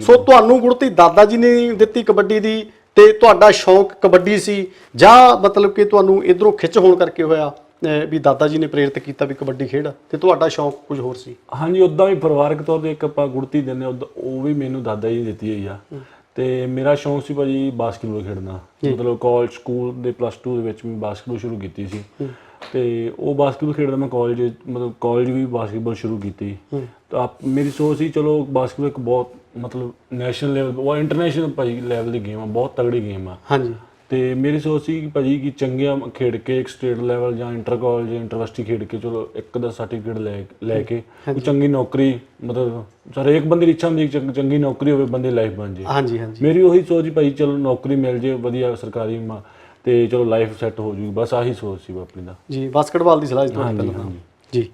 ਸੋ ਤੁਹਾਨੂੰ ਗੁਰਤੀ ਦਾਦਾ ਜੀ ਨੇ ਦਿੱਤੀ ਕਬੱਡੀ ਦੀ ਤੇ ਤੁਹਾਡਾ ਸ਼ੌਂਕ ਕਬੱਡੀ ਸੀ। ਜਾਂ ਮਤਲਬ ਕਿ ਤੁਹਾਨੂੰ ਇਧਰੋਂ ਖਿੱਚ ਹੋਣ ਕਰਕੇ ਹੋਇਆ ਵੀ ਦਾਦਾ ਜੀ ਨੇ ਪ੍ਰੇਰਿਤ ਕੀਤਾ ਵੀ ਕਬੱਡੀ ਖੇਡ ਤੇ ਤੁਹਾਡਾ ਸ਼ੌਂਕ ਕੁਝ ਹੋਰ ਸੀ? ਹਾਂਜੀ ਉਦਾਂ ਵੀ ਪਰਿਵਾਰਕ ਤੌਰ ਤੇ ਇੱਕ ਆਪਾਂ ਗੁੜਤੀ ਦਿੰਦੇ ਉਹ ਵੀ ਮੈਨੂੰ ਦਾਦਾ ਜੀ ਨੇ ਦਿੱਤੀ ਹੋਈ ਆ। ਤੇ ਮੇਰਾ ਸ਼ੌਂਕ ਸੀ ਭਾਜੀ ਬਾਸਕਟਬਾਲ ਖੇਡਣਾ। ਮਤਲਬ ਕਾਲਜ ਸਕੂਲ ਦੇ ਪਲੱਸ 2 ਦੇ ਵਿੱਚ ਮੈਂ ਬਾਸਕਟਬਾਲ ਸ਼ੁਰੂ ਕੀਤੀ ਸੀ। ਤੇ ਉਹ ਬਾਸਕਟਬਾਲ ਖੇਡਦਾ ਮੈਂ ਕਾਲਜ ਮਤਲਬ ਕਾਲਜ ਵੀ ਬਾਸਕਟਬਾਲ ਸ਼ੁਰੂ ਕੀਤੀ। ਤਾਂ ਮੇਰੀ ਸੋਚ ਸੀ ਚਲੋ ਬਾਸਕਟਬਾਲ ਇੱਕ ਬਹੁਤ ਮਤਲਬ ਨੈਸ਼ਨਲ ਲੈਵਲ ਉਹ ਇੰਟਰਨੈਸ਼ਨਲ ਭਾਜੀ ਲੈਵਲ ਦੀ ਗੇਮ ਆ ਬਹੁਤ ਤਗੜੀ ਗੇਮ ਆ। ਹਾਂਜੀ। ਤੇ ਮੇਰੀ ਸੋਚ ਸੀ ਕਿ ਭਾਜੀ ਕਿ ਚੰਗਿਆ ਖੇਡ ਕੇ ਇੱਕ ਸਟੇਟ ਲੈਵਲ ਜਾਂ ਇੰਟਰ ਕਾਲਜ ਜਾਂ ਇੰਟਰਵਰਸਿਟੀ ਖੇਡ ਕੇ ਚਲੋ ਇੱਕ ਦਾ ਸਰਟੀਫਿਕੇਟ ਲੈ ਲੈ ਕੇ ਕੋਈ ਚੰਗੀ ਨੌਕਰੀ ਮਤਲਬ ਸਰ ਇੱਕ ਬੰਦੇ ਦੀ ਇੱਛਾ ਹੁੰਦੀ ਕਿ ਚੰਗ- ਨੌਕਰੀ ਹੋਵੇ ਬੰਦੇ ਲਾਈਫ ਬਣ ਜੇ। ਹਾਂਜੀ ਹਾਂਜੀ। ਮੇਰੀ ਉਹੀ ਸੋਚ ਸੀ ਭਾਈ ਚਲੋ ਨੌਕਰੀ ਮਿਲ ਜੇ ਵਧੀਆ ਸਰਕਾਰੀ ਮਾ- ਤੇ ਚਲੋ ਲਾਈਫ ਸੈੱਟ ਹੋ ਜੂਗੀ ਬਸ ਆਹੀ ਸੋਚ ਸੀ ਆਪਣੀ ਦਾ। ਜੀ ਬਾਸਕਟਬਾਲ ਦੀ ਸਲਾਹ ਸੀ ਤੁਹਾਡੀ ਪਹਿਲਾਂ। ਹਾਂਜੀ। ਜੀ।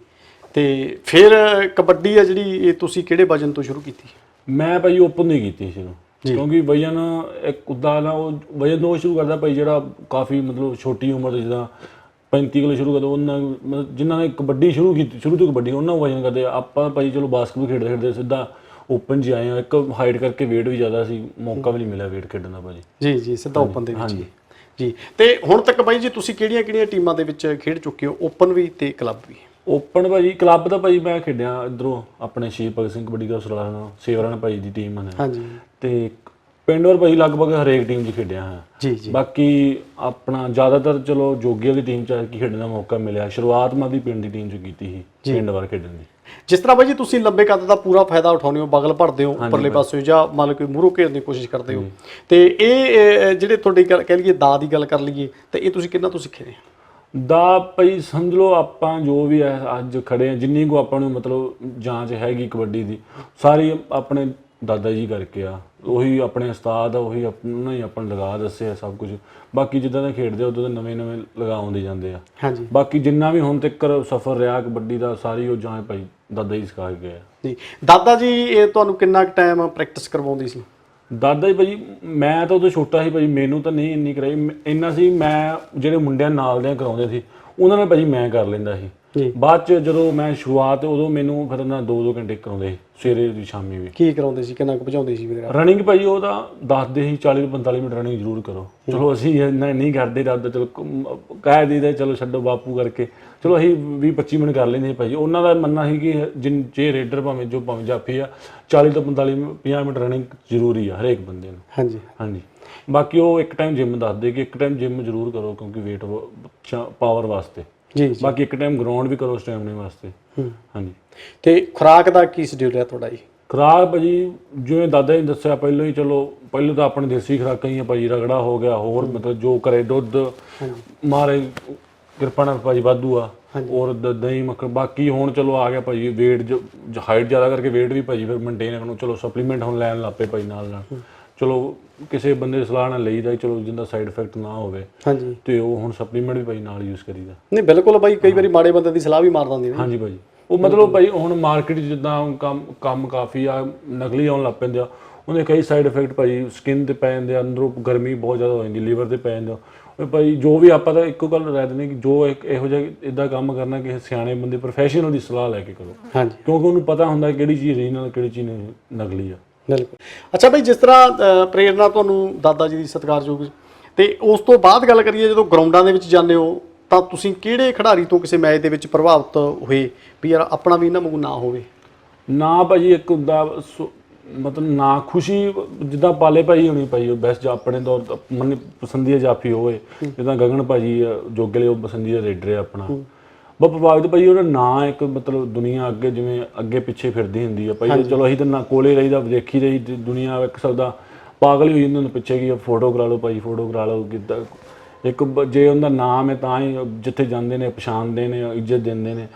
ਤੇ ਫਿਰ ਕਬੱਡੀ ਆ ਜਿਹੜੀ ਇਹ ਤੁਸੀਂ ਕਿਹੜੇ ਵਜਨ ਤੋਂ ਸ਼ੁਰੂ ਕੀਤੀ? ਮੈਂ ਭਾਈ ਓਪਨ ਨਹੀਂ ਕੀਤੀ ਸ਼ੁਰੂ ਕਿਉਂਕਿ ਵਜਨ ਇੱਕ ਉਦਾਂ ਨਾ ਉਹ ਵਜਨ ਤੋਂ ਸ਼ੁਰੂ ਕਰਦਾ ਭਾਈ ਜਿਹੜਾ ਕਾਫੀ ਮਤਲਬ ਛੋਟੀ ਉਮਰ ਦੇ ਜਿੱਦਾਂ 35 ਕਿਲੋ ਸ਼ੁਰੂ ਕਰਦਾ ਉਹਨਾਂ ਮਤਲਬ ਜਿਨ੍ਹਾਂ ਨੇ ਕਬੱਡੀ ਸ਼ੁਰੂ ਕੀਤੀ ਸ਼ੁਰੂ ਤੋਂ ਕਬੱਡੀ ਉਹਨਾਂ ਨੂੰ ਵਜਨ ਕਰਦੇ। ਆਪਾਂ ਭਾਈ ਚਲੋ ਬਾਸਕਟਬਾਲ ਖੇਡਦੇ ਖੇਡਦੇ ਸਿੱਧਾ ਓਪਨ 'ਚ ਆਏ ਆ ਇੱਕ ਹਾਈਟ ਕਰਕੇ weight ਵੀ ਜ਼ਿਆਦਾ ਸੀ ਮੌਕਾ ਵੀ ਨਹੀਂ ਮਿਲਿਆ weight ਖੇਡਣ ਦਾ ਭਾਜੀ ਜੀ ਜੀ ਸਿੱਧਾ ਓਪਨ ਦੇ ਵਿੱਚ। ਜੀ ਤੇ ਹੁਣ ਤੱਕ ਬਾਈ ਜੀ ਤੁਸੀਂ ਕਿਹੜੀਆਂ-ਕਿਹੜੀਆਂ ਟੀਮਾਂ ਦੇ ਵਿੱਚ ਖੇਡ ਚੁੱਕੇ ਹੋ? ਓਪਨ ਵੀ ਤੇ ਕਲੱਬ ਵੀ। ਓਪਨ ਭਾਜੀ ਕਲੱਬ ਦਾ ਭਾਜੀ ਮੈਂ ਖੇਡਿਆ ਇਧਰੋਂ ਆਪਣੇ ਸ਼ਹੀਦ ਭਗਤ ਸਿੰਘ ਕਬੱਡੀ ਦਾ ਸਲਾਨਾ ਸੇਵਰਨ ਭਾਈ ਦੀ ਟੀਮ ਨੇ ਹਾਂਜੀ। ਤੇ ਪਿੰਡ ਵਰ ਭਾਜੀ ਲਗਭਗ ਹਰੇਕ ਟੀਮ 'ਚ ਖੇਡਿਆ ਹਾਂ। ਜੀ ਜੀ। ਬਾਕੀ ਆਪਣਾ ਜ਼ਿਆਦਾਤਰ ਚਲੋ ਜੋਗੀ ਵਾਲੀ ਟੀਮ 'ਚ ਕੇ ਖੇਡਣ ਦਾ ਮੌਕਾ ਮਿਲਿਆ। ਸ਼ੁਰੂਆਤ ਮੈਂ ਵੀ ਪਿੰਡ ਦੀ ਟੀਮ 'ਚ ਕੀਤੀ ਸੀ ਪਿੰਡ ਵਾਰ ਖੇਡਣ ਦੀ। ਜਿਸ ਤਰ੍ਹਾਂ ਬਾਈ ਜੀ ਤੁਸੀਂ ਲੰਬੇ ਕੱਦ ਦਾ ਪੂਰਾ ਫਾਇਦਾ ਉਠਾਉਂਦੇ ਹੋ ਬਗਲ ਭਰਦੇ ਹੋ ਉੱਪਰਲੇ ਪਾਸੇ ਜਾਂ ਮੰਨ ਲਓ ਕਿ ਮੂਹਰੋਂ ਘੇਰਨ ਦੀ ਕੋਸ਼ਿਸ਼ ਕਰਦੇ ਹੋ। ਤੇ ਇਹ ਜਿਹੜੇ ਤੁਹਾਡੀ ਗੱਲ ਕਹਿ ਲਈਏ ਦਾ ਦੀ ਗੱਲ ਕਰ ਲਈਏ ਤੇ ਇਹ ਤੁਸੀਂ ਕਿੰਨਾ ਤੋਂ ਸਿੱਖੇ ਨੇ? ਦਾ ਭਾਈ ਸਮਝ ਲਓ ਆਪਾਂ ਜੋ ਵੀ ਹੈ ਅੱਜ ਖੜੇ ਆ ਜਿੰਨੀ ਕੋ ਆਪਾਂ ਨੂੰ ਮਤਲਬ ਜਾਂਚ ਹੈਗੀ ਕਬੱਡੀ ਦੀ ਸਾਰੀ ਆਪਣੇ ਦਾਦਾ ਜੀ ਕਰਕੇ ਆ। ਉਹੀ ਆਪਣੇ ਉਸਤਾਦ ਆ ਉਹੀ ਆਪਣਾ ਹੀ ਆਪਾਂ ਲਗਾ ਦੱਸਿਆ ਸਭ ਕੁਝ ਬਾਕੀ ਜਿੱਦਾਂ ਦੇ ਖੇਡਦੇ ਆ ਉਦੋਂ ਦੇ ਨਵੇਂ ਨਵੇਂ ਲਗਾਉਂਦੇ ਜਾਂਦੇ ਆ। ਹਾਂਜੀ। ਬਾਕੀ ਜਿੰਨਾ ਵੀ ਹੁਣ ਤੱਕ ਸਫ਼ਰ ਰਿਹਾ ਕਬੱਡੀ ਦਾ ਸਾਰੀ ਉਹ ਜਾਂਚ ਭਾਈ ਦਾਦਾ ਜੀ ਸਿਖਾ ਕੇ ਗਏ ਆ। ਜੀ ਦਾਦਾ ਜੀ ਇਹ ਤੁਹਾਨੂੰ ਕਿੰਨਾ ਟਾਈਮ ਪ੍ਰੈਕਟਿਸ ਕਰਵਾਉਂਦੀ ਸੀ? ਦਾਦਾ ਜੀ ਭਾਜੀ, ਮੈਂ ਤਾਂ ਉਦੋਂ ਛੋਟਾ ਸੀ ਭਾਜੀ, ਮੈਨੂੰ ਤਾਂ ਨਹੀਂ ਇੰਨੀ ਕਰਾਈ। ਮੈਂ- ਇੰਨਾ ਸੀ, ਮੈਂ ਜਿਹੜੇ ਮੁੰਡਿਆਂ ਨਾਲ ਦੇ ਕਰਾਉਂਦੇ ਸੀ, ਉਹਨਾਂ ਨਾਲ ਭਾਜੀ ਮੈਂ ਕਰ ਲੈਂਦਾ ਸੀ। ਬਾਅਦ ਚ ਜਦੋਂ ਮੈਂ ਸ਼ੁਰੂਆਤ ਉਦੋਂ ਮੈਨੂੰ ਫਿਰ ਨਾ 2-2 ਘੰਟੇ ਕਰਾਉਂਦੇ ਸਵੇਰੇ ਦੀ ਸ਼ਾਮੀ ਵੀ। ਕੀ ਕਰਾਉਂਦੇ ਸੀ ਕਿੰਨਾ ਕੁ ਭਜਾਉਂਦੇ ਸੀ ਵੀਰੇ ਰਨਿੰਗ ਭਾਜੀ ਉਹ ਤਾਂ ਦੱਸਦੇ ਸੀ 40 ਤੋਂ 45 ਮਿੰਟ ਰਨਿੰਗ ਜ਼ਰੂਰ ਕਰੋ। ਚਲੋ ਅਸੀਂ ਇੰਨਾ ਨਹੀਂ ਕਰਦੇ ਦਾਦਾ ਚਲੋ ਕਹਿ ਦਈਦਾ ਚਲੋ ਛੱਡੋ ਬਾਪੂ ਕਰਕੇ। ਚਲੋ ਅਸੀਂ 20 25 ਮਿੰਟ ਕਰ ਲੈਂਦੇ ਭਾਜੀ ਉਹਨਾਂ ਦਾ ਮੰਨਣਾ ਸੀ ਕਿ ਜਿਨ ਜੇ ਰੇਡਰ ਭਾਵੇਂ ਜੋ ਭਾਵੇਂ ਜਾਫੀ ਆ 40 ਤੋਂ 45 50 ਮਿੰਟ ਰਨਿੰਗ ਜ਼ਰੂਰੀ ਆ ਹਰੇਕ ਬੰਦੇ ਨੂੰ। ਹਾਂਜੀ। ਹਾਂਜੀ। ਬਾਕੀ ਉਹ ਇੱਕ ਟਾਈਮ ਜਿਮ ਦੱਸਦੇ ਕਿ ਇੱਕ ਟਾਈਮ ਜਿਮ ਜ਼ਰੂਰ ਕਰੋ ਕਿਉਂਕਿ weight ਪਾਵਰ ਵਾਸਤੇ। ਜੀ ਜੀ। ਬਾਕੀ ਇੱਕ ਟਾਈਮ ਗਰਾਊਂਡ ਵੀ ਕਰੋ ਸਟੈਮਿਨਾ ਵਾਸਤੇ। ਹੂੰ। ਹਾਂਜੀ। ਤੇ ਖੁਰਾਕ ਦਾ ਕੀ ਸ਼ਡਿਊਲ ਹੈ ਤੁਹਾਡਾ ਜੀ? ਖੁਰਾਕ ਭਾਜੀ ਜਿਵੇਂ ਦਾਦਾ ਜੀ ਨੇ ਦੱਸਿਆ ਪਹਿਲਾਂ ਹੀ ਚਲੋ ਪਹਿਲਾਂ ਤਾਂ ਆਪਣੇ ਦੇਸੀ ਖੁਰਾਕਾਂ ਹੀ ਆ ਭਾਜੀ ਰਗੜਾ ਹੋ ਗਿਆ ਹੋਰ ਮਤਲਬ ਜੋ ਕਰੇ ਦੁੱਧ ਮਾਰੇ ਕਿਰਪਾ ਨਾਲ ਭਾਜੀ ਵਾਧੂ ਆ। ਔਰ ਦ- ਦਹੀਂ ਮੱਖਣ ਬਾਕੀ ਹੁਣ ਚਲੋ ਆ ਗਿਆ ਭਾਜੀ weight ਜੋ ਹਾਈਟ ਜ਼ਿਆਦਾ ਕਰਕੇ weight ਵੀ ਭਾਜੀ ਫਿਰ ਮੇਨਟੇਨ ਕਰਨੋਂ ਚਲੋ ਸਪਲੀਮੈਂਟ ਹੁਣ ਲੈਣ ਲੱਪੇ ਭਾਜੀ ਨਾਲ ਨਾਲ ਚਲੋ ਕਿਸੇ ਬੰਦੇ ਦੀ ਸਲਾਹ ਨਾਲ ਲਈਦਾ ਹੀ, ਚਲੋ ਜਿੰਦਾ ਸਾਈਡ ਇਫੈਕਟ ਨਾ ਹੋਵੇ ਹਾਂਜੀ। ਤੇ ਉਹ ਹੁਣ ਸਪਲੀਮੈਂਟ ਵੀ ਭਾਜੀ ਨਾਲ ਯੂਜ਼ ਕਰੀਦਾ। ਨਹੀਂ ਬਿਲਕੁਲ ਬਾਈ ਕਈ ਵਾਰੀ ਮਾੜੇ ਬੰਦੇ ਦੀ ਸਲਾਹ ਵੀ ਮਾਰ ਦਿੰਦੀ ਨੇ। ਹਾਂਜੀ ਭਾਜੀ ਉਹ ਮਤਲਬ ਭਾਈ ਹੁਣ ਮਾਰਕੀਟ ਜਿੱਦਾਂ ਕੰਮ ਕੰਮ ਕਾਫੀ ਆ ਨਕਲੀ ਆਉਣ ਲੱਗ ਪੈਂਦੇ ਆ ਉਹਦੇ ਕਈ ਸਾਈਡ ਇਫੈਕਟ ਭਾਜੀ ਸਕਿਨ ਤੇ ਪੈ ਜਾਂਦੇ ਅੰਦਰੋਂ ਗਰਮੀ ਬਹੁਤ ਜ਼ਿਆਦਾ ਹੋ ਜਾਂਦੀ ਲੀਵਰ ਤੇ ਪੈ ਜਾਂਦਾ ਭਾਈ ਜੋ ਵੀ ਆਪਾਂ ਤਾਂ ਇੱਕੋ ਗੱਲ ਰਹਿ ਦਿੰਦੇ ਕਿ ਜੋ ਇੱਕ ਇਹੋ ਜਿਹਾ ਇਦਾਂ ਕੰਮ ਕਰਨਾ ਕਿਸੇ ਸਿਆਣੇ ਬੰਦੇ ਪ੍ਰੋਫੈਸ਼ਨਲ ਦੀ ਸਲਾਹ ਲੈ ਕੇ ਕਰੋ। ਹਾਂਜੀ। ਕਿਉਂਕਿ ਉਹਨੂੰ ਪਤਾ ਹੁੰਦਾ ਕਿਹੜੀ ਚੀਜ਼ ਰੀਜਨਲ ਕਿਹੜੀ ਚੀਜ਼ ਨਕਲੀ ਆ। ਬਿਲਕੁਲ। ਅੱਛਾ ਭਾਈ ਜਿਸ ਤਰ੍ਹਾਂ ਅ, ਪ੍ਰੇਰਨਾ ਤੁਹਾਨੂੰ ਦਾਦਾ ਜੀ ਦੀ ਸਤਿਕਾਰਯੋਗ ਤੇ ਉਸ ਤੋਂ ਬਾਅਦ ਗੱਲ ਕਰੀਏ ਜਦੋਂ ਗਰਾਊਂਡਾਂ ਦੇ ਵਿੱਚ ਜਾਂਦੇ ਹੋ ਤਾਂ ਤੁਸੀਂ ਕਿਹੜੇ ਖਿਡਾਰੀ ਤੋਂ ਕਿਸੇ ਮੈਚ ਦੇ ਵਿੱਚ ਪ੍ਰਭਾਵਿਤ ਹੋਏ ਵੀ ਯਾਰ ਆਪਣਾ ਵੀ ਇਹਨਾਂ ਵਾਂਗੂ ਨਾ ਹੋਵੇ? ਨਾ ਭਾਜੀ ਇੱਕ ਹੁੰਦਾ ਮਤਲਬ ਨਾ ਖੁਸ਼ੀ ਜਿੱਦਾਂ ਪਾਲੇ ਭਾਈ ਹੋਣੀ ਭਾਈ ਉਹ ਬੈਸਟ ਆਪਣੇ ਤੇ ਮਨ ਪਸੰਦੀਦਾ ਜਾਫੀ ਹੋਵੇ ਜਿੱਦਾਂ ਗਗਨ ਭਾਜੀ ਆ, ਜੋਗੇ ਲਈ ਉਹ ਪਸੰਦੀਦਾ ਰੇਡਰ ਹੈ ਆਪਣਾ। ਬਹੁਤ ਪ੍ਰਭਾਵਿਤ ਭਾਈ ਉਹਦਾ ਨਾਂ ਇੱਕ ਮਤਲਬ ਦੁਨੀਆ ਅੱਗੇ ਜਿਵੇਂ ਅੱਗੇ ਪਿੱਛੇ ਫਿਰਦੀ ਹੁੰਦੀ ਆ ਭਾਈ। ਚਲੋ ਅਸੀਂ ਤਾਂ ਨਾ ਕੋਲੇ ਰਹੀਦਾ ਦੇਖੀ ਰਹੀ ਦੁ- ਦੁਨੀਆ ਇੱਕ ਸੌਦਾ ਪਾਗਲ ਹੀ ਹੋਈ ਜਾਂਦੀ ਉਹਨੂੰ ਪਿੱਛੇ ਕੀ ਫੋਟੋ ਕਰਾ ਲਓ ਭਾਈ ਫੋਟੋ ਕਰਾ ਲਓ ਕਿੱਦਾਂ ਇੱਕ ਜੇ ਉਹਦਾ ਨਾਮ ਹੈ ਤਾਂ ਹੀ ਜਿੱਥੇ ਜਾਂਦੇ ਨੇ ਪਛਾਣਦੇ ਨੇ ਇੱਜ਼ਤ ਦਿੰਦੇ ਨੇ।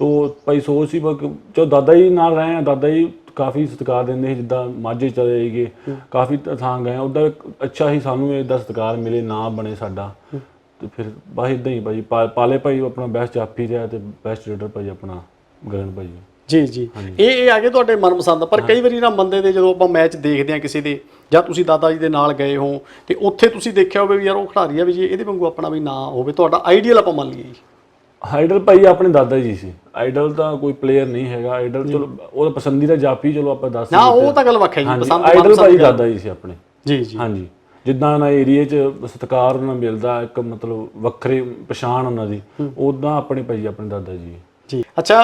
ਤੋ ਭਾਈ ਸੋਚ ਸੀ ਬਾ ਕਿ ਜੋ ਦਾਦਾ ਜੀ ਨਾਲ ਰਹੇ ਆ ਦਾਦਾ ਜੀ ਕਾਫੀ ਸਤਿਕਾਰ ਦਿੰਦੇ ਸੀ ਜਿੱਦਾਂ ਮਾਝੇ ਚਲੇ ਗਏ ਕਾਫੀ ਥਾਂ ਗਏ ਇੱਕ ਅੱਛਾ ਹੀ ਸਾਨੂੰ ਇਹ ਦਾ ਸਤਿਕਾਰ ਮਿਲੇ ਨਾ ਬਣੇ ਸਾਡਾ। ਤੇ ਫਿਰ ਬਸ ਇਦਾਂ ਹੀ ਭਾਈ ਪਾ- ਪਾਲੇ ਭਾਈ ਆਪਣਾ ਬੈਸਟ ਜਾਫੀ ਰਿਹਾ ਤੇ ਬੈਸਟ ਰੀਡਰ ਭਾਈ ਆਪਣਾ ਗਗਨ ਭਾਈ ਜੀ ਜੀ। ਇਹ ਇਹ ਆ ਗਏ ਤੁਹਾਡੇ ਮਨਪਸੰਦ ਪਰ ਕਈ ਵਾਰੀ ਨਾ ਬੰਦੇ ਦੇ ਜਦੋਂ ਆਪਾਂ ਮੈਚ ਦੇਖਦੇ ਆ ਕਿਸੇ ਦੇ ਜਾਂ ਤੁਸੀਂ ਦਾਦਾ ਜੀ ਦੇ ਨਾਲ ਗਏ ਹੋ ਤੇ ਉੱਥੇ ਤੁਸੀਂ ਦੇਖਿਆ ਹੋਵੇ ਵੀ ਯਾਰ ਉਹ ਖਿਡਾਰੀ ਆ ਵੀ ਜੀ ਇਹਦੇ ਵਾਂਗੂ ਆਪਣਾ ਵੀ ਨਾ ਹੋਵੇ ਤੁਹਾਡਾ ਆਈਡੀਅਲ ਆਪਾਂ ਮੰਨ ਲਈਏ ਜੀ। ਆਈਡਲ ਭਾਈ ਆਪਣੇ ਦਾਦਾ ਜੀ ਸੀ। ਆਈਡਲ ਤਾਂ ਕੋਈ ਪਲੇਅਰ ਨਹੀਂ ਹੈਗਾ। ਆਈਡਲ ਚਲੋ ਉਹਦਾ ਪਸੰਦੀਦਾ ਜਾਫੀ ਚਲੋ ਆਪਾਂ ਦੱਸ ਨਾ ਉਹ ਤਾਂ ਗੱਲ ਵੱਖ ਹੈ ਜੀ ਹਾਂਜੀ ਪਸੰਦ ਆਈਡਲ ਭਾਈ। ਦਾਦਾ ਜੀ ਸੀ ਆਪਣੇ। ਜੀ ਜੀ। ਹਾਂਜੀ। ਜਿੱਦਾਂ ਨਾ ਏਰੀਏ 'ਚ ਸਤਿਕਾਰ ਉਹਨਾਂ ਨੂੰ ਮਿਲਦਾ ਇੱਕ ਮਤਲਬ ਵੱਖਰੀ ਪਛਾਣ ਉਹਨਾਂ ਦੀ ਉਦਾਂ ਆਪਣੇ ਭਾਈ ਆਪਣੇ ਦਾਦਾ ਜੀ ਜੀ। ਅੱਛਾ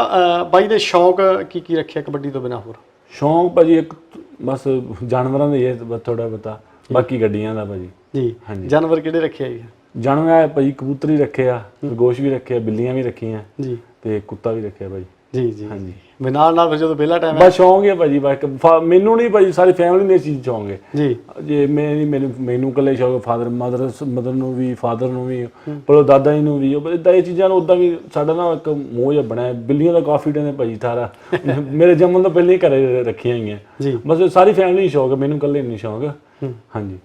ਬਾਈ ਦੇ ਸ਼ੌਕ ਕੀ ਕੀ ਰੱਖਿਆ ਕਬੱਡੀ ਤੋਂ ਬਿਨਾ ਹੋਰ? ਸ਼ੌਂਕ ਭਾਜੀ ਇੱਕ ਬਸ ਜਾਨਵਰਾਂ ਦਾ ਹੀ ਹੈ ਥੋੜਾ ਬਤਾ ਬਾਕੀ ਗੱਡੀਆਂ ਦਾ ਭਾਜੀ। ਜੀ। ਹਾਂਜੀ। ਜਾਨਵਰ ਕਿਹੜੇ ਰੱਖਿਆ ਜੀ? ਜਾਨਵਰ ਹੈ ਭਾਜੀ ਕਬੂਤਰੀ ਰੱਖਿਆ ਖਰਗੋਸ਼ ਵੀ ਰੱਖਿਆ ਬਿੱਲੀਆਂ ਵੀ ਰੱਖੀਆਂ। ਜੀ। ਤੇ ਕੁੱਤਾ ਵੀ ਰੱਖਿਆ ਭਾਜੀ। ਜੀ ਜੀ ਹਾਂਜੀ। ਵੀ ਨਾਲ ਨਾਲ ਫਿਰ ਜਦੋਂ ਵਿਹਲਾ ਟਾਈਮ ਹੈ ਬਸ ਸ਼ੌਂਕ ਹੈ ਭਾਜੀ ਬਸ ਇੱਕ ਫਾ- ਮੈਨੂੰ ਨਹੀਂ ਭਾਜੀ ਸਾਰੀ ਫੈਮਿਲੀ ਨੂੰ ਚੀਜ਼ ਸ਼ੌਂਕ ਹੈ। ਜੀ। ਜੇ ਮੈਂ ਨਹੀਂ ਮੈਨੂੰ ਮੈਨੂੰ ਇਕੱਲੇ ਸ਼ੌਂਕ ਫਾਦਰ ਮਦਰ ਮਦਰ ਨੂੰ ਵੀ ਫਾਦਰ ਨੂੰ ਵੀ ਪਰ ਦਾਦਾ ਜੀ ਨੂੰ ਵੀ। ਉਹ ਇਦਾਂ ਇਹ ਚੀਜ਼ਾਂ ਨੂੰ ਉਦਾਂ ਵੀ ਸਾਡਾ ਨਾ ਇੱਕ ਮੋਹ ਜਿਹਾ ਬਣਿਆ ਹੈ। ਬਿੱਲੀਆਂ ਦਾ ਕਾਫੀ ਹੈ ਭਾਜੀ ਸਾਰਾ। ਮੇਰੇ ਜੰਮਣ ਤੋਂ ਪਹਿਲਾਂ ਹੀ ਘਰੇ ਰੱਖੀਆਂ ਹੋਈਆਂ। ਜੀ। ਬਸ ਸਾਰੀ ਫੈਮਿਲੀ ਨੂੰ ਸ਼ੌਂਕ ਹੈ ਮੈਨੂੰ ਇਕੱਲੇ ਨਹੀਂ ਸ਼ੌਂਕ। ਹਾਂਜੀ।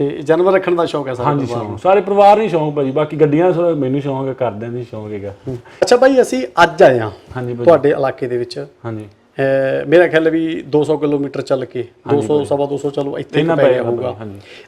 ਤੇ ਜਾਨਵਰ ਰੱਖਣ ਦਾ ਸ਼ੌਕ ਹੈ ਸਾਰਾ ਹਾਂਜੀ ਸ਼ੌਂਕ। ਸਾਰੇ ਪਰਿਵਾਰ ਨੂੰ ਸ਼ੌਂਕ ਭਾਜੀ ਬਾਕੀ ਗੱਡੀਆਂ ਦਾ ਮੈਨੂੰ ਸ਼ੌਂਕ ਹੈ ਕਰਦਿਆਂ ਦੀ ਸ਼ੌਂਕ ਹੈਗਾ। ਅੱਛਾ ਬਾਈ ਅਸੀਂ ਅੱਜ ਆਏ ਹਾਂ ਹਾਂਜੀ ਭਾਜੀ। ਤੁਹਾਡੇ ਇਲਾਕੇ ਦੇ ਵਿੱਚ। ਹਾਂਜੀ। ਮੇਰਾ ਖਿਆਲ ਹੈ ਵੀ 200 ਕਿਲੋਮੀਟਰ ਚੱਲ ਕੇ 200 ਸਵਾ 200 ਚਲੋ ਇੱਥੇ ਕੁ ਪੈ ਗਿਆ ਹੋਊਗਾ।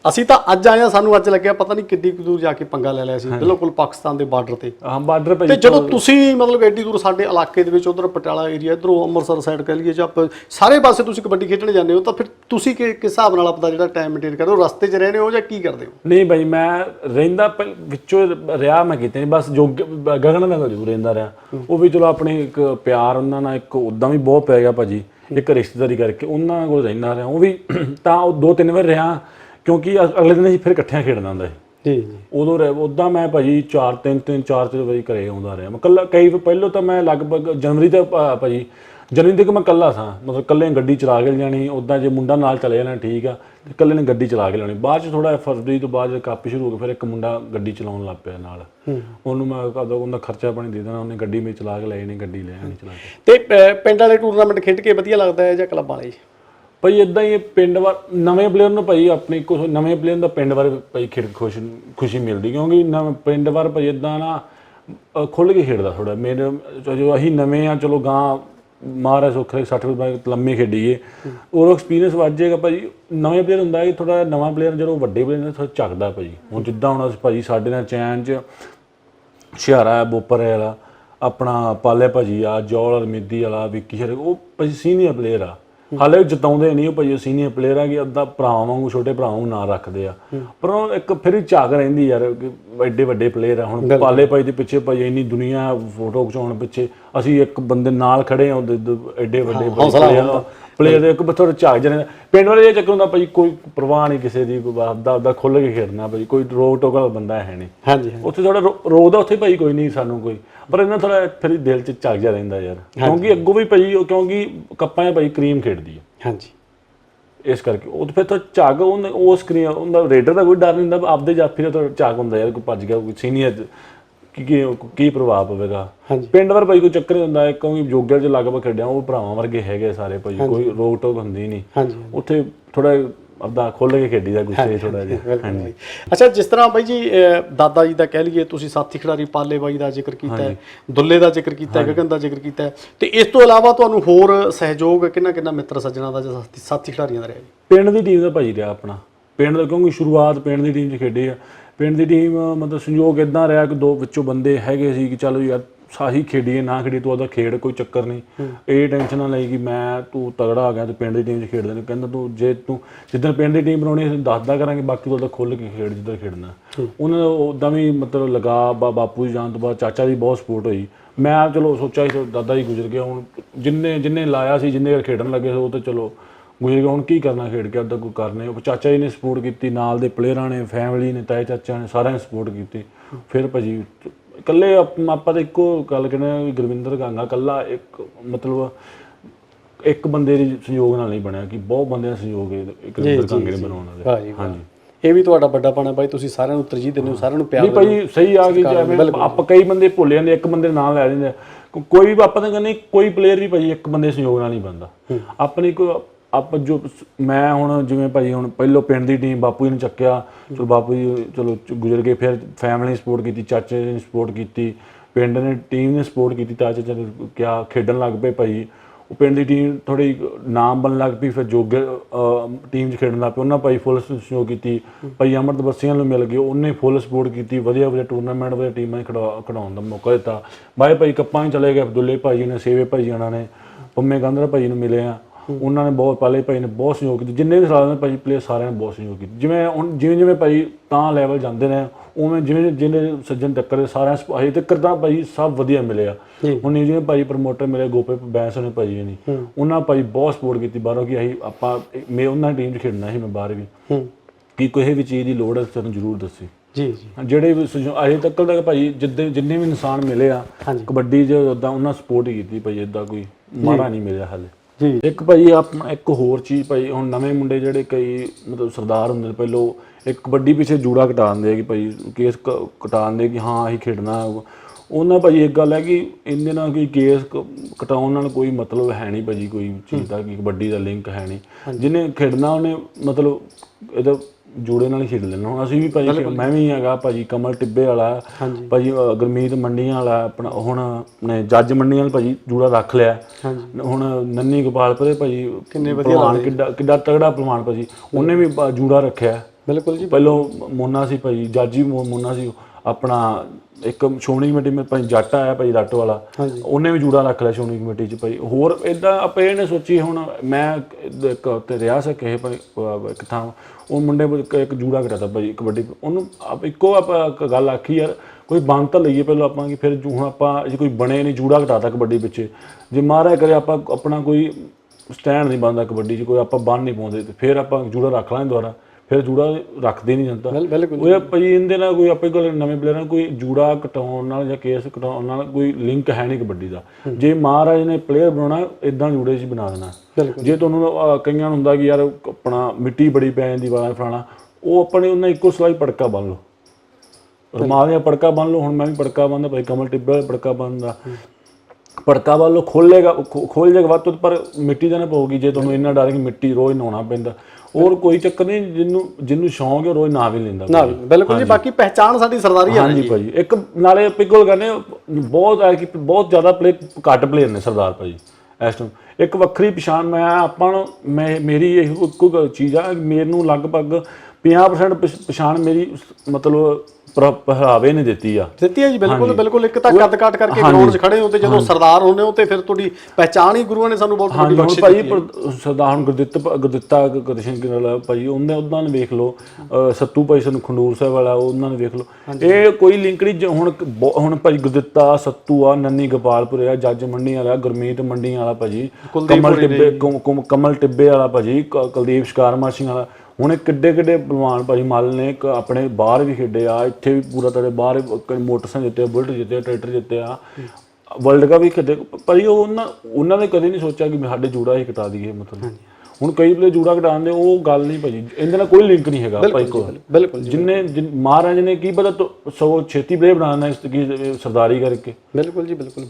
ਅਸੀਂ ਤਾਂ ਅੱਜ ਆਏ ਹਾਂ ਸਾਨੂੰ ਅੱਜ ਲੱਗਿਆ ਪਤਾ ਨਹੀਂ ਕਿੱਡੀ ਕੁ ਦੂਰ ਜਾ ਕੇ ਪੰਗਾ ਲੈ ਲਿਆ ਸੀ। ਬਿਲਕੁਲ ਪਾਕਿਸਤਾਨ ਦੇ ਬਾਰਡਰ ਤੇ। ਹਾਂ ਬਾਰਡਰ ਤੇ ਜਦੋਂ ਤੁਸੀਂ ਮਤਲਬ ਐਡੀ ਦੂਰ ਸਾਡੇ ਇਲਾਕੇ ਦੇ ਵਿੱਚ ਉਧਰ ਪਟਿਆਲਾ ਏਰੀਆ ਇਧਰੋਂ ਅੰਮ੍ਰਿਤਸਰ ਸਾਈਡ ਕਹਿ ਲਈਏ ਜਾਂ ਸਾਰੇ ਪਾਸੇ ਤੁਸੀਂ ਕਬੱਡੀ ਖੇਡਣ ਜਾਂਦੇ ਹੋ ਤਾਂ ਫਿਰ ਤੁਸੀਂ ਕਿ ਕਿਸ ਹਿਸਾਬ ਨਾਲ ਆਪਦਾ ਜਿਹੜਾ ਟਾਈਮ ਮੇਨਟੇਨ ਕਰਦੇ ਹੋ? ਰਸਤੇ 'ਚ ਰਹਿੰਦੇ ਹੋ ਜਾਂ ਕੀ ਕਰਦੇ ਹੋ? ਨਹੀਂ ਭਾਈ ਮੈਂ ਰਹਿੰਦਾ ਵਿੱਚੋਂ ਰਿਹਾ ਮੈਂ ਕਿਤੇ ਨਹੀਂ ਬਸ ਜੋਗ ਗਗਨ ਨਾਲ ਜ਼ਰੂਰ ਰਹਿੰਦਾ ਰਿਹਾ। ਉਹ ਵੀ ਚਲੋ ਆਪਣੇ ਇੱਕ ਪਿਆਰ ਉਹਨਾਂ ਨਾਲ ਇੱਕ ਉਦਾਂ ਵੀ ਬਹੁਤ ਗਿਆ ਭਾਜੀ ਇੱਕ ਰਿਸ਼ਤੇਦਾਰੀ ਕਰਕੇ ਉਹਨਾਂ ਕੋਲ ਰਹਿੰਦਾ ਰਿਹਾ ਉਹ ਵੀ ਤਾਂ ਉਹ ਦੋ ਤਿੰਨ ਵਾਰ ਰਿਹਾ ਕਿਉਂਕਿ ਅਗਲੇ ਦਿਨ ਅਸੀਂ ਫਿਰ ਇਕੱਠਿਆਂ ਖੇਡਣਾ ਹੁੰਦਾ ਸੀ। ਜੀ ਜੀ। ਉਦੋਂ ਰਹਿ ਉਦਾਂ ਮੈਂ ਭਾਜੀ 4 3 3 4 4 ਵਜੇ ਘਰੇ ਆਉਂਦਾ ਰਿਹਾ। ਮੈਂ ਕੱਲਾ ਕਈ ਵਾਰ ਪਹਿਲੋਂ ਤਾਂ ਮੈਂ ਲਗਭਗ ਜਨਵਰੀ ਤੱਕ ਭਾ- ਭਾਜੀ ਜਨਵਰੀ ਤੱਕ ਮੈਂ ਕੱਲਾ ਸਾਂ ਮਤਲਬ ਕੱਲੇ ਗੱਡੀ ਚਲਾ ਕੇ ਜਾਣੀ ਉਦਾਂ ਜੇ ਮੁੰਡਾ ਨਾਲ ਚਲੇ ਜਾਣਾ ਠੀਕ ਆ ਤੇ ਕੱਲੇ ਨੇ ਗੱਡੀ ਚਲਾ ਕੇ ਲਿਆਉਣੀ। ਬਾਅਦ ਚ ਥੋੜਾ ਫਰਵਰੀ ਤੋਂ ਬਾਅਦ ਕੱਪ ਸ਼ੁਰੂ ਹੋ ਗਿਆ ਫਿਰ ਇੱਕ ਮੁੰਡਾ ਗੱਡੀ ਚਲਾਉਣ ਲੱਗ ਪਿਆ ਨਾਲ। ਉਹਨੂੰ ਮੈਂ ਕਦੋਂ ਉਹਦਾ ਖਰਚਾ ਪਾਣੀ ਦੇ ਦੇਣਾ ਉਹਨੇ ਗੱਡੀ ਵਿੱਚ ਚਲਾ ਕੇ ਲੈ ਜਾਣੀ ਗੱਡੀ ਲੈ ਜਾਣੀ ਚਲਾ ਕੇ। ਤੇ ਪਿੰਡ ਵਾਲੇ ਟੂਰਨਾਮੈਂਟ ਖੇਡ ਕੇ ਵਧੀਆ ਲੱਗਦਾ ਹੈ ਜਾਂ ਕਲੱਬਾਂ ਵਾਲੇ? ਭਾਈ ਇਦਾਂ ਹੀ ਪਿੰਡ ਵਾਰ ਨਵੇਂ ਪਲੇਅਰ ਨੂੰ ਭਾਈ ਆਪਣੀ ਕੁਛ ਨਵੇਂ ਪਲੇਅਰ ਦਾ ਪਿੰਡ ਬਾਰੇ ਭਾਈ ਖੇਡ ਖੁਸ਼ ਖੁਸ਼ੀ ਮਿਲਦੀ ਕਿਉਂਕਿ ਨਵੇਂ ਪਿੰਡ ਵਾਰ ਭਾਈ ਇਦਾਂ ਨਾ ਅ, ਖੁੱਲ੍ਹ ਕੇ ਖੇਡਦਾ ਥੋੜਾ ਮੇਰੇ ਜੋ ਅਸੀਂ ਨਵੇਂ ਆ ਚਲੋ ਗਾਂ ਮਾਰਾ ਸੁਖਰੇ 60 ਰੁਪਏ ਲੰਮੇ ਖੇਡੀਏ ਉਹ ਐਕਸਪੀਰੀਅੰਸ ਵੱਧ ਜਾਏਗਾ ਭਾਈ ਨਵੇਂ ਪਲੇਅਰ ਹੁੰਦਾ ਹੈ ਥੋੜਾ ਨਵਾਂ ਪਲੇਅਰ ਜਦੋਂ ਵੱਡੇ ਪਲੇਅਰ ਨੇ ਥੋੜਾ ਝੱਕਦਾ ਭਾਈ ਹੁਣ ਜਿੱਦਾਂ ਹੁਣ ਅਸੀਂ ਭਾਜੀ ਸਾਡੇ ਨਾਲ ਚੈਨ ਚ ਹੁਸ਼ਿਆਰਾ ਹੈ ਬੋਪਰ ਹੈ ਵਾਲਾ, ਆਪਣਾ ਪਾਲੇ ਭਾਜੀ ਆ ਜੌਲ ਮਿੱਦੀ ਵਾਲਾ, ਵਿੱਕੀ ਹਰ ਉਹ ਭਾਜੀ ਸੀਨੀਅਰ ਪਲੇਅਰ ਆ। ਹਾਲੇ ਜਿਤਾਉਂਦੇ ਨਹੀਂ ਉਹ ਭਾਜੀ ਸੀਨੀਅਰ ਪਲੇਅਰ ਆ ਕਿ ਅੱਧਾ ਭਰਾਵਾਂ ਵਾਂਗੂ ਛੋਟੇ ਭਰਾਵਾਂ ਵਾਂਗੂ ਨਾਂ ਰੱਖਦੇ ਆ। ਪਰ ਉਹ ਇੱਕ ਫਿਰ ਵੀ ਝਾਕ ਰਹਿੰਦੀ ਯਾਰ ਕਿ ਐਡੇ ਵੱਡੇ ਪਲੇਅਰ ਆ। ਹੁਣ ਪਾਲੇ ਭਾਈ ਦੇ ਪਿੱਛੇ ਭਾਜੀ ਇੰਨੀ ਦੁਨੀਆ ਫੋਟੋ ਖਿਚਾਉਣ ਪਿੱਛੇ ਅਸੀਂ ਇੱਕ ਬੰਦੇ ਨਾਲ ਖੜੇ ਆ ਉਹਦੇ ਐਡੇ ਵੱਡੇ ਪਲੇਅਰ ਪਲੇਅਰ ਦੇ ਇੱਕ ਥੋੜਾ ਝਾਕ ਜਣੇ ਪਿੰਡ ਵਾਲੇ ਇਹ ਚੱਕਰ ਹੁੰਦਾ ਭਾਜੀ ਕੋਈ ਪਰਵਾਹ ਨਹੀਂ ਕਿਸੇ ਦੀ ਆਪਦਾ ਆਪਦਾ ਖੁੱਲ ਕੇ ਖੇਡਣਾ ਭਾਜੀ ਕੋਈ ਰੋਕ ਟੋਕ ਵਾਲਾ ਬੰਦਾ ਹੈ ਨਹੀਂ। ਹਾਂਜੀ ਉੱਥੇ ਥੋੜਾ ਰੋਦਾ ਉੱਥੇ ਭਾਈ ਕੋਈ ਨਹੀਂ ਸਾਨੂੰ ਕੋਈ। ਪਰ ਇਹਨਾਂ ਥੋੜਾ ਫਿਰ ਦਿਲ 'ਚ ਝਾਕ ਜਾ ਰਹਿੰਦਾ ਯਾਰ। ਕਿਉਂਕਿ ਅੱਗੋਂ ਵੀ ਭਾਈ ਉਹ ਕਿਉਂਕਿ ਕੱਪਾਂ ਭਾਈ ਕਰੀਮ ਖੇਡਦੀ ਹੈ ਹਾਂਜੀ। ਇਸ ਕਰਕੇ ਉਹ ਫਿਰ ਤਾਂ ਝਾਗ ਉਹਨੇ ਉਸ ਕਰੀਮ ਉਹਦਾ ਰੇਡਰ ਦਾ ਕੋਈ ਡਰ ਨਹੀਂ ਹੁੰਦਾ ਆਪਦੇ ਜਾਫੀ ਦਾ ਤਾਂ ਝਾਗ ਹੁੰਦਾ ਯਾਰ ਕੋਈ ਭੱਜ ਗਿਆ ਕੋਈ ਸੀਨੀਅਰ ਕੀ ਕੀ ਕੀ ਪ੍ਰਭਾਵ ਪਵੇਗਾ? ਹਾਂਜੀ। ਪਿੰਡ ਵਰ ਭਾਈ ਕੋਈ ਚੱਕਰ ਨਹੀਂ ਹੁੰਦਾ ਹੈ, ਕਿਉਂਕਿ ਜੋਗਲ 'ਚ ਲਗਭਗ ਖੇਡਿਆ ਉਹ ਭਰਾਵਾਂ ਵਰਗੇ ਹੈਗੇ ਸਾਰੇ ਭਾਈ ਕੋਈ ਰੋਕ ਟੋਕ ਹੁੰਦੀ ਨਹੀਂ। ਹਾਂਜੀ। ਉੱਥੇ ਥੋੜਾ ਆਪਦਾ ਖੁੱਲ ਕੇ ਖੇਡੀ ਦਾ ਗੁੱਸੇ ਥੋੜਾ ਜਿਹਾ। ਬਿਲਕੁਲ ਬਾਈ। ਅੱਛਾ ਜਿਸ ਤਰ੍ਹਾਂ ਬਾਈ ਜੀ ਅਹ, ਦਾਦਾ ਜੀ ਦਾ ਕਹਿ ਲਈਏ ਤੁਸੀਂ ਸਾਥੀ ਖਿਡਾਰੀ ਪਾਲੇ ਬਾਈ ਦਾ ਜ਼ਿਕਰ ਕੀਤਾ ਹੈ ਦੁੱਲੇ ਦਾ ਜ਼ਿਕਰ ਕੀਤਾ ਹੈ ਗਗਨ ਦਾ ਜ਼ਿਕਰ ਕੀਤਾ ਹੈ ਤੇ ਇਸ ਤੋਂ ਇਲਾਵਾ ਤੁਹਾਨੂੰ ਹੋਰ ਸਹਿਯੋਗ ਕਿੰਨਾ ਕਿੰਨਾ ਮਿੱਤਰ ਸੱਜਣਾ ਦਾ ਜਾਂ ਸਾਥੀ- ਸਾਥੀ ਖਿਡਾਰੀਆਂ ਦਾ ਰਿਹਾ ਜੀ? ਪਿੰਡ ਦੀ ਟੀਮ ਦਾ ਭਾਜੀ ਰਿਹਾ ਆਪਣਾ। ਪਿੰਡ ਦਾ ਕਿਉਂਕਿ ਸ਼ੁਰੂਆਤ ਪਿੰਡ ਦੀ ਟੀਮ 'ਚ ਖੇਡੀ ਆ ਪਿੰਡ ਦੀ ਟੀਮ ਮਤਲਬ ਸੰਯੋਗ ਇਦਾਂ ਰਿਹਾ ਕਿ ਦੋ ਵਿੱਚੋਂ ਬੰਦੇ ਹੈਗੇ ਸੀ ਕਿ ਚਲੋ ਯਾਰ ਸਾਹੀ ਖੇਡੀਏ ਨਾ ਖੇਡੀ ਤੂੰ ਉਹਦਾ ਖੇਡ ਕੋਈ ਚੱਕਰ ਨਹੀਂ। ਇਹ ਟੈਨਸ਼ਨ ਨਾ ਲਈ ਕਿ ਮੈਂ ਤੂੰ ਤਗੜਾ ਆ ਗਿਆ ਤੇ ਪਿੰਡ ਦੀ ਟੀਮ 'ਚ ਖੇਡਦੇ ਨੇ। ਕਹਿੰਦਾ ਤੂੰ ਜੇ ਤੂੰ ਜਿੱਦਣ ਪਿੰਡ ਦੀ ਟੀਮ ਬਣਾਉਣੀ ਅਸੀਂ ਦੱਸਦਾ ਕਰਾਂਗੇ ਬਾਕੀ ਤੂੰ ਉਹਦਾ ਖੁੱਲ ਕੇ ਖੇਡ ਜਿੱਦਾਂ ਖੇਡਣਾ। ਉਹਨਾਂ ਦਾ ਉਦਾਂ ਵੀ ਮਤਲਬ ਲਗਾ ਬਾ- ਬਾਪੂ ਜੀ ਜਾਣ ਤੋਂ ਬਾਅਦ ਚਾਚਾ ਦੀ ਬਹੁਤ ਸਪੋਰਟ ਹੋਈ। ਮੈਂ ਚਲੋ ਸੋਚਿਆ ਸੀ ਦਾਦਾ ਜੀ ਗੁਜ਼ਰ ਗਿਆ ਹੁਣ ਜਿੰਨੇ ਜਿੰਨੇ ਲਾਇਆ ਸੀ ਜਿੰਨੇ ਖੇਡਣ ਲੱਗੇ ਸੀ ਉਹ ਤਾਂ ਚਲੋ ਗੁਜ਼ਰ ਗਿਆ ਹੁਣ ਕੀ ਕਰਨਾ ਖੇਡ ਕੇ ਅੱਧਾ ਕੋਈ ਕਰਨੇ। ਉਹ ਚਾਚਾ ਜੀ ਨੇ ਸਪੋਰਟ ਕੀਤੀ ਨਾਲ ਦੇ ਪਲੇਅਰਾਂ ਨੇ ਫੈਮਿਲੀ ਨੇ ਤਾਏ ਚਾਚਾ ਨੇ ਸਾਰਿਆਂ ਨੇ ਸਪੋਰਟ ਕੀਤੀ। ਫਿਰ ਭਾਜੀ ਇਕੱਲੇ ਆਪ- ਤਾਂ ਇੱਕੋ ਗੱਲ ਕਹਿੰਦੇ ਗੁਰਵਿੰਦਰ ਗਾਂਗਾ ਇਕੱਲਾ ਇੱਕ ਮਤਲਬ ਇੱਕ ਬੰਦੇ ਦੇ ਸਹਿਯੋਗ ਨਾਲ ਨਹੀਂ ਬਣਿਆ ਕਿ ਬਹੁਤ ਬੰਦਿਆਂ ਦਾ ਸਹਿਯੋਗ ਹੈ ਇੱਕ ਗੁਰਵਿੰਦਰ ਗਾਂਗੇ ਨੇ ਬਣਾਉਣਾ ਦੇ। ਹਾਂਜੀ। ਇਹ ਵੀ ਤੁਹਾਡਾ ਵੱਡਾ ਪਣਾ ਬਾਈ ਤੁਸੀਂ ਸਾਰਿਆਂ ਨੂੰ ਤਰਜੀਹ ਦਿੰਦੇ ਹੋ ਸਾਰਿਆਂ ਨੂੰ ਪਿਆਰ ਨਹੀਂ ਭਾਈ ਸਹੀ ਆ ਗਈ ਜਿਵੇਂ ਆਪਾਂ ਕਈ ਬੰਦੇ ਭੁੱਲ ਜਾਂਦੇ ਇੱਕ ਬੰਦੇ ਨਾਮ ਲੈ। ਕੋ- ਕੋਈ ਵੀ ਆਪਾਂ ਤਾਂ ਕਹਿੰਦੇ ਕੋਈ ਪਲੇਅਰ ਵੀ ਭਾਈ ਇੱਕ ਬੰਦੇ ਸਹਿਯੋਗ ਨਾਲ ਨਹੀਂ ਬਣਦਾ। ਆਪਣੀ ਕੋਈ ਆਪ ਜੋ ਮੈਂ ਹੁਣ ਜਿਵੇਂ ਭਾਈ ਹੁਣ ਪਹਿਲੋਂ ਪਿੰਡ ਦੀ ਟੀਮ ਬਾਪੂ ਜੀ ਨੇ ਚੱਕਿਆ, ਚਲੋ ਬਾਪੂ ਜੀ, ਚਲੋ ਗੁਜ਼ਰ ਗਏ, ਫਿਰ ਫੈਮਿਲੀ ਨੇ ਸਪੋਰਟ ਕੀਤੀ, ਚਾਚੇ ਨੇ ਸਪੋਰਟ ਕੀਤੀ, ਪਿੰਡ ਨੇ ਟੀਮ ਨੇ ਸਪੋਰਟ ਕੀਤੀ ਤਾਂ ਚਾਚਾ ਨੇ ਕਿਹਾ ਖੇਡਣ ਲੱਗ ਪਏ ਭਾਈ। ਉਹ ਪਿੰਡ ਦੀ ਟੀਮ ਥੋੜੀ ਨਾਮ ਬਣ ਲੱਗ ਪਈ, ਫਿਰ ਜੋਗੇ ਟੀਮ 'ਚ ਖੇਡਣ ਲੱਗ ਪਏ। ਉਹਨਾਂ ਭਾਈ ਫੁੱਲ ਸਹਿਯੋਗ ਕੀਤੀ। ਭਾਈ ਅਮਰਤ ਬੱਸੀਆਂ ਨੂੰ ਮਿਲ ਗਏ, ਉਹਨੇ ਫੁੱਲ ਸਪੋਰਟ ਕੀਤੀ, ਵਧੀਆ ਵਧੀਆ ਟੂਰਨਾਮੈਂਟ ਵਧੀਆ ਟੀਮਾਂ 'ਚ ਖਿਡਾ- ਖਿਡਾਉਣ ਦਾ ਮੌਕਾ ਦਿੱਤਾ। ਬਾਈ ਭਾਈ ਕੱਪਾਂ 'ਚ ਚਲੇ ਗਏ, ਅਬਦੁੱਲੇ ਭਾਈ ਨੇ ਸੇਵੇ ਭਾਈ ਉਹਨਾਂ ਨੇ, ਪੰਮੇ ਗੰਧਰਾ ਭਾਈ ਨੂੰ ਮਿਲੇ ਆ। ਉਹਨਾਂ ਨੇ ਬਹੁਤ ਪਾਲੇ ਭਾਈ ਨੇ ਬਹੁਤ ਸਹਿਯੋਗ ਕੀਤਾ ਜਿੰਨੇ ਵੀ ਸਾਲਾਂ ਦੇ ਭਾਈ ਪਲੇਅਰ ਸਾਰਿਆਂ ਨੇ ਬਹੁਤ ਸਹਿਯੋਗ ਕੀਤਾ। ਜਿਵੇਂ ਹੁਣ ਜਿਵੇਂ ਜਿਵੇਂ ਭਾਈ ਤਾਂ ਲੈਵਲ ਜਾਂਦੇ ਨੇ ਉਵੇਂ ਜਿਵੇਂ ਜਿਹਨੇ ਸੱਜਣ ਟੱਕਰ ਦੇ ਸਾਰਿਆਂ ਨੂੰ ਤੱਕ ਤਾਂ ਭਾਈ ਸਭ ਵਧੀਆ ਮਿਲੇ ਆ। ਜੀ। ਹੁਣ ਜਿਵੇਂ ਭਾਈ ਪ੍ਰਮੋਟਰ ਮੇਰੇ ਗੋਪੇ ਬੈਂਸ ਨੇ ਭਾਈ ਨਹੀਂ ਉਹਨਾਂ ਭਾਈ ਬਹੁਤ ਸਪੋਰਟ ਕੀਤੀ ਬਾਹਰੋਂ ਕਿ ਅਸੀਂ ਆਪਾਂ ਮੈਂ ਉਹਨਾਂ ਟੀਮ 'ਚ ਖੇਡਣਾ ਸੀ ਮੈਂ ਬਾਹਰ ਵੀ। ਕਿ ਕੋਈ ਵੀ ਚੀਜ਼ ਦੀ ਲੋੜ ਹੈ ਸਾਨੂੰ ਜ਼ਰੂਰ ਦੱਸੀ। ਜੀ ਜੀ। ਜਿਹੜੇ ਵੀ ਅਜੇ ਤੱਕ ਤੱਕ ਭਾਈ ਜਿੱਦੇ ਜਿੰਨੇ ਵੀ ਇਨਸਾਨ ਮਿਲੇ ਆ। ਕਬੱਡੀ 'ਚ ਉਦਾਂ ਉਹਨਾਂ ਸਪੋਰਟ ਕੀਤੀ ਭਾਈ ਇਦਾਂ ਕੋਈ ਮਾੜਾ ਨਹੀਂ ਮਿਲਿਆ ਹਾਲੇ। ਜੀ। ਇੱਕ ਭਾਈ ਆਪਣਾ ਇੱਕ ਹੋਰ ਚੀਜ਼ ਭਾਈ ਹੁਣ ਨਵੇਂ ਮੁੰਡੇ ਜਿਹੜੇ ਕਈ ਮਤਲਬ ਸਰਦਾਰ ਹੁੰਦੇ ਨੇ ਪਹਿਲੋਂ ਇੱਕ ਕਬੱਡੀ ਪਿੱਛੇ ਜੂੜਾ ਕਟਾਉਂਦੇ ਆ ਕਿ ਭਾਈ ਕੇਸ ਕਟਾਉਂਦੇ ਕਿ ਹਾਂ ਅਸੀਂ ਖੇਡਣਾ। ਉਹਨਾਂ ਭਾਈ ਇੱਕ ਗੱਲ ਹੈ ਕਿ ਇਹਦੇ ਨਾਲ ਕੋਈ ਕੇਸ ਕਟਾਉਣ ਨਾਲ ਕੋਈ ਮਤਲਬ ਹੈ ਨਹੀਂ ਭਾਜੀ ਕੋਈ ਚੀਜ਼ ਦਾ ਕਿ ਕਬੱਡੀ ਦਾ ਲਿੰਕ ਹੈ ਨਹੀਂ। ਜਿਹਨੇ ਖੇਡਣਾ ਉਹਨੇ ਮਤਲਬ ਇਹਦਾ ਜੂੜੇ ਨਾਲ ਹੀ ਖੇਡ ਲੈਣਾ ਹੁਣ ਅਸੀਂ ਵੀ ਭਾਜੀ ਮੈਂ ਵੀ ਹੈਗਾ ਭਾਜੀ ਕਮਲ ਟਿੱਬੇ ਵਾਲਾ ਭਾਜੀ ਗੁਰਮੀਤ ਮੰਡੀਆਂ ਵਾਲਾ ਆਪਣਾ ਹੁਣ ਆਪਣੇ ਜੱਜ ਮੰਡੀਆਂ ਵਾਲਾ ਭਾਜੀ ਜੂੜਾ ਰੱਖ ਲਿਆ। ਹੁਣ ਨੰਨੀ ਗੋਪਾਲਪੁਰੇ ਭਾਜੀ ਕਿੰਨੇ ਵਧੀਆ ਕਿੱਡਾ ਕਿੱਡਾ ਤਗੜਾ ਪਹਿਲਵਾਨ ਭਾਜੀ। ਉਹਨੇ ਵੀ ਜੂੜਾ ਰੱਖਿਆ। ਬਿਲਕੁਲ ਜੀ। ਪਹਿਲੋਂ ਮੋਨਾ ਸੀ ਭਾਜੀ ਜਾਜੀ ਮੋਨਾ ਸੀ। ਆਪਣਾ ਇੱਕ ਸ਼ੋਣੀ ਕਮੇਟੀ ਵਿੱਚ ਭਾਈ ਜੱਟ ਆਇਆ ਭਾਈ ਰੱਟ ਵਾਲਾ। ਉਹਨੇ ਵੀ ਜੂੜਾ ਰੱਖ ਲਿਆ ਸ਼ੋਣੀ ਕਮੇਟੀ 'ਚ ਭਾਈ। ਹੋਰ ਇਦਾਂ ਆਪਾਂ ਇਹਨੇ ਸੋਚੀ ਹੁਣ ਮੈਂ ਇੱਕ ਤੇ ਰਿਆ ਸਕ ਭਾਈ ਇੱਕ ਥਾਂ। ਉਹ ਮੁੰਡੇ ਇੱਕ- ਜੂੜਾ ਘਟਾਤਾ ਭਾਈ ਕਬੱਡੀ ਉਹਨੂੰ ਆਪ ਇੱਕੋ ਆਪਾਂ ਗੱਲ ਆਖੀ ਯਾਰ ਕੋਈ ਬੰਨ ਤਾਂ ਲਈਏ ਪਹਿਲਾਂ ਆਪਾਂ ਕਿ ਫਿਰ ਜੂ ਹੁਣ ਆਪਾਂ ਜੇ ਕੋਈ ਬਣੇ ਨਹੀਂ ਜੂੜਾ ਘਟਾਤਾ ਕਬੱਡੀ ਪਿੱਛੇ ਜੇ ਮਹਾਰਾਜ ਕਰੇ ਆਪਾਂ ਆਪਣਾ ਕੋਈ ਸਟੈਂਡ ਨਹੀਂ ਬਣਦਾ ਕਬੱਡੀ 'ਚ ਕੋਈ ਆਪਾਂ ਬੰਨ ਨਹੀਂ ਪਾਉਂਦੇ ਤੇ ਫਿਰ ਆਪਾਂ ਜੂੜਾ ਰੱਖ ਲਾਂਗੇ ਦੁਬਾਰਾ। ਫਿਰ ਜੂੜਾ ਰੱਖਦੇ ਨਹੀਂ ਜਾਂਦਾ। ਬਿਲਕੁਲ ਉਹ ਭਾਈ ਇਹਦੇ ਨਾਲ ਕੋਈ ਆਪਣੇ ਕੋਲ ਨਵੇਂ ਪਲੇਅਰਾਂ ਕੋਈ ਜੂੜਾ ਕਟਾਉਣ ਨਾਲ ਜਾਂ ਕੇਸ ਕਟਾਉਣ ਨਾਲ ਕੋਈ ਲਿੰਕ ਹੈ ਨਹੀਂ ਕਬੱਡੀ ਦਾ। ਜੇ ਮਹਾਰਾਜ ਨੇ ਪਲੇਅਰ ਬਣਾਉਣਾ ਇਦਾਂ ਜੂੜੇ 'ਚ ਬਣਾ ਦੇਣਾ। ਜੇ ਤੁਹਾਨੂੰ ਕਈਆਂ ਨੂੰ ਹੁੰਦਾ ਕਿ ਯਾਰ ਆਪਣਾ ਮਿੱਟੀ ਬੜੀ ਪੈ ਜਾਂਦੀ ਵਾਲਾ ਫਲਾਣਾ ਉਹ ਆਪਣੇ ਉਹਨਾਂ ਇੱਕੋ ਸਲਾਈ ਪੜਕਾ ਬੰਨ ਲਓ। ਰੁਮਾਲ ਜਾਂ ਪੜਕਾ ਬੰਨ ਲਓ ਹੁਣ ਮੈਂ ਵੀ ਪੜਕਾ ਬੰਨਦਾ ਭਾਈ ਕਮਲ ਟਿੱਬੇ ਪੜਕਾ ਬੰਨਦਾ। ਪੜਕਾ ਵੱਲੋਂ ਖੋਲੇਗਾ ਖੋਲ ਜਾਏਗਾ ਵੱਧ ਤੋਂ ਵੱਧ, ਪਰ ਮਿੱਟੀ ਤਾਂ ਨਾ ਪਊਗੀ ਜੇ ਤੁਹਾਨੂੰ ਇੰਨਾ ਡਰ ਕਿ ਮਿੱਟੀ ਰੋਜ਼ ਨਹਾਉਣਾ ਪੈਂਦਾ। ਹੋਰ ਕੋਈ ਚੱਕਰ ਨਹੀਂ ਜਿਹਨੂੰ ਜਿਹਨੂੰ ਸ਼ੌਂਕ ਹੈ ਉਹ ਰੋਜ਼ ਨਹਾ ਵੀ ਲੈਂਦਾ। ਨਾ ਬਿਲਕੁਲ ਜੀ ਬਾਕੀ ਪਹਿਚਾਣ ਸਾਡੀ ਸਰਦਾਰੀ ਆ ਹਾਂਜੀ ਭਾਜੀ ਇੱਕ ਨਾਲੇ ਪਿਗਲ ਕਰਨੇ ਬਹੁਤ ਹੈ ਕਿ ਬਹੁਤ ਜ਼ਿਆਦਾ ਪਲੇ ਘੱਟ ਪਲੇਅਰ ਨੇ ਸਰਦਾਰ ਭਾਜੀ ਇਸ ਟਾਈਮ ਇੱਕ ਵੱਖਰੀ ਪਛਾਣ ਮੈਂ ਆਪਾਂ ਨੂੰ ਮੈਂ ਮੇਰੀ ਇਹ ਇੱਕੋ ਗੱਲ ਚੀਜ਼ ਆ ਮੈਨੂੰ ਲਗਭਗ 50% ਪਛ- ਪਛਾਣ ਮੇਰੀ ਮਤਲਬ ਪਹਿਰਾਵੇ ਨੇ ਦਿੱਤੀ ਆ। ਦਿੱਤੀ ਹੈ ਜੀ ਬਿਲਕੁਲ ਬਿਲਕੁਲ ਇੱਕ ਤਾਂ ਕੱਦ ਕਾਟ ਕਰਕੇ ਗਰਾਊਂਡ 'ਚ ਖੜੇ ਹੋ ਤੇ ਜਦੋਂ ਸਰਦਾਰ ਹੁੰਦੇ ਹੋ ਤੇ ਫਿਰ ਤੁਹਾਡੀ ਪਹਿਚਾਣ ਹੀ ਗੁਰੂਆਂ ਨੇ ਸਾਨੂੰ ਬਹੁਤ ਵੱਡੀ ਬਖਸ਼ਿਸ਼ ਭਾਈ ਪਰ- ਸਰਦਾਰ ਹੁਣ ਗੁਰਦਿੱਤ ਗੁਰਦਿੱਤਾ ਕ੍ਰਿਸ਼ਨ ਕਿਰਲ ਭਾਈ ਉਹਨੇ ਉਹਨਾਂ ਨੇ ਵੇਖ ਲਓ ਸੱਤੂ ਭਾਈ ਸਾਨੂੰ ਖੰਡੂਰ ਸਾਹਿਬ ਵਾਲਾ ਉਹਨਾਂ ਨੇ ਵੇਖ ਲਓ। ਇਹ ਕੋਈ ਲਿੰਕ ਨਹੀਂ ਜ- ਹੁਣ ਹੁਣ ਭਾਈ ਗੁਰਦਿੱਤਾ ਸੱਤੂ ਆ ਨੰਨੀ ਗੋਪਾਲਪੁਰੇ ਆ ਜੱਜ ਮੰਡੀ ਵਾਲਾ ਗੁਰਮੀਤ ਮੰਡੀਆਂ ਵਾਲਾ ਭਾਜੀ ਕਮਲ ਟਿੱਬੇ ਕੁਮ- ਕੁਮ- ਕਮਲ ਟਿੱਬੇ ਵਾਲਾ ਭਾਜੀ ਕੁਲਦੀਪ ਸ਼ਿਕਾਰਮਾ ਸਿੰਘ ਵਾਲਾ ਹੁਣ ਇਹ ਕਿੱਡੇ ਕਿੱਡੇ ਪਹਿਲਵਾਨ ਭਾਜੀ ਮੱਲ ਨੇ ਆਪਣੇ ਬਾਹਰ ਵੀ ਖੇਡੇ ਆ ਇੱਥੇ ਵੀ ਪੂਰਾ ਤੜੇ ਬਾਹਰ ਕਈ ਮੋਟਰਸਾਈਕਲ ਜਿੱਤੇ ਬੁਲਟ ਜਿੱਤੇ ਟਰੈਕਟਰ ਜਿੱਤੇ ਆ ਵਰਲਡ ਕੱਪ ਵੀ ਖੇਡੇ। ਭਾਜੀ ਉਹ ਉਹਨਾਂ ਉਹਨਾਂ ਨੇ ਕਦੇ ਨਹੀਂ ਸੋਚਿਆ ਕਿ ਸਾਡੇ ਜੂੜਾ ਹੀ ਕਟਾ ਦਈਏ ਮਤਲਬ। ਹੁਣ ਕਈ ਪਲੇ ਜੂੜਾ ਕਟਾਉਂਦੇ ਉਹ ਗੱਲ ਨਹੀਂ ਭਾਜੀ ਇਹਦੇ ਨਾਲ ਕੋਈ ਲਿੰਕ ਨਹੀਂ ਹੈਗਾ ਭਾਈ ਕੋਲ। ਬਿਲਕੁਲ ਜਿੰਨੇ ਜਿਨ- ਮਹਾਰਾਜ ਨੇ ਕੀ ਪਤਾ ਸੋ ਛੇਤੀ ਪਲੇ ਬਣਾਉਣਾ ਇਸ ਕੀ ਸਰਦਾਰੀ ਕਰਕੇ। ਬਿਲਕੁਲ ਜੀ ਬਿਲਕੁਲ।